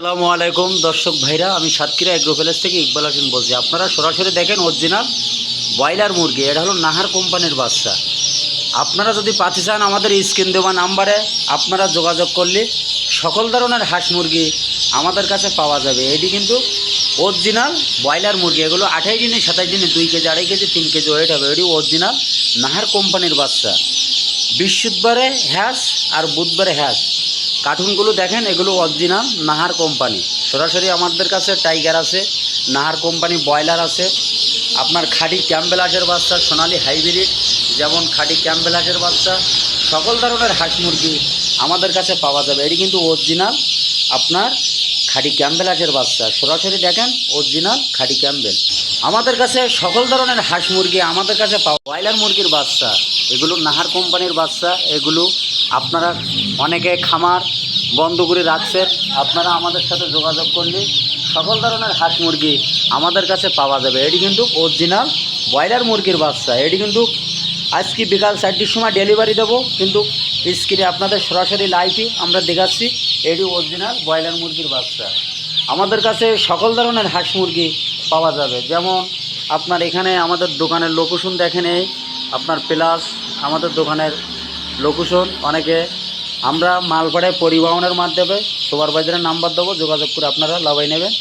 আসসালামু আলাইকুম, দর্শক ভাইরা, আমি সাতক্ষীরা এগ্রো প্যালেস থেকে ইকবাল হোসেন বলছি। আপনারা সরাসরি দেখেন অরিজিনাল ব্রয়লার মুরগি, এটা হলো নাহার কোম্পানির বাচ্চা। আপনারা যদি পাতে চান আমাদের স্ক্রিন দেওয়া নাম্বারে, আপনারা যোগাযোগ করলে সকল ধরনের হাঁস মুরগি আমাদের কাছে পাওয়া যাবে। এটি কিন্তু অরিজিনাল ব্রয়লার মুরগি, এগুলো আঠাশ দিনে, সাতাশ দিনে দুই কেজি, আড়াই কেজি, তিন কেজি ওয়েট হবে। এটি অরিজিনাল নাহার কোম্পানির বাচ্চা। বৃহস্পতিবারে হ্যাস আর বুধবারে হ্যাস কার্টুনগুলো দেখেন, এগুলো অরিজিনাল নাহার কোম্পানি সরাসরি আমাদের কাছে টাইগার আছে, নাহার কোম্পানি ব্রয়লার আছে। আপনার খাঁটি ক্যাম্বেল হাঁসের বাচ্চা, সোনালি হাইব্রিড যেমন খাঁটি ক্যাম্বেল হাঁসের বাচ্চা, সকল ধরনের হাঁস মুরগি আমাদের কাছে পাওয়া যাবে। এটি কিন্তু অরিজিনাল আপনার খাঁটি ক্যাম্বেল হাঁসের বাচ্চা। সরাসরি দেখেন অরিজিনাল খাঁটি ক্যাম্বেল। আমাদের কাছে সকল ধরনের হাঁস মুরগি আমাদের কাছে পাওয়া ব্রয়লার মুরগির বাচ্চা, এগুলো নাহার কোম্পানির বাচ্চা, এগুলো আপনারা অনেকে খামার বন্ধ করে রাখছেন, আপনারা আমাদের সাথে যোগাযোগ করলে সকল ধরনের হাঁস মুরগি আমাদের কাছে পাওয়া যাবে। এটি কিন্তু অরিজিনাল ব্রয়লার মুরগির বাচ্চা। এটি কিন্তু আজকে বিকাল চারটির সময় ডেলিভারি দেবো, কিন্তু স্ক্রিনে আপনাদের সরাসরি লাইভে আমরা দেখাচ্ছি, এটি অরিজিনাল ব্রয়লার মুরগির বাচ্চা। আমাদের কাছে সকল ধরনের হাঁস মুরগি পাওয়া যাবে। যেমন আপনার এখানে আমাদের দোকানের লোকেশন দেখেন এই, আপনার প্লাস আমাদের দোকানের লোকেশন অনেকে আমরা মালপাড়ায় পরিবহনের মাধ্যমে সুপারভাইজারের নাম্বার দেবো, যোগাযোগ করে আপনারা লাভাই নেবেন।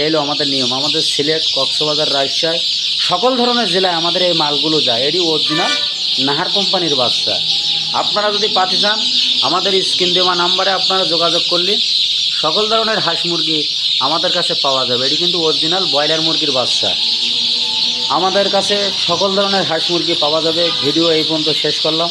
এই হলো আমাদের নিয়ম। আমাদের সিলেট, কক্সবাজার, রাজশাহী, সকল ধরনের জেলায় আমাদের এই মালগুলো যায়। এটি অরিজিনাল নাহার কোম্পানির বাচ্চা। আপনারা যদি পাতে চান, আমাদের স্ক্রিন দেওয়া নাম্বারে আপনারা যোগাযোগ করলে সকল ধরনের হাঁস মুরগি আমাদের কাছে পাওয়া যাবে। এটি কিন্তু অরিজিনাল ব্রয়লার মুরগির বাচ্চা। আমাদের কাছে সকল ধরনের হাঁস মুরগি পাওয়া যাবে। ভিডিও এই পর্যন্ত শেষ করলাম।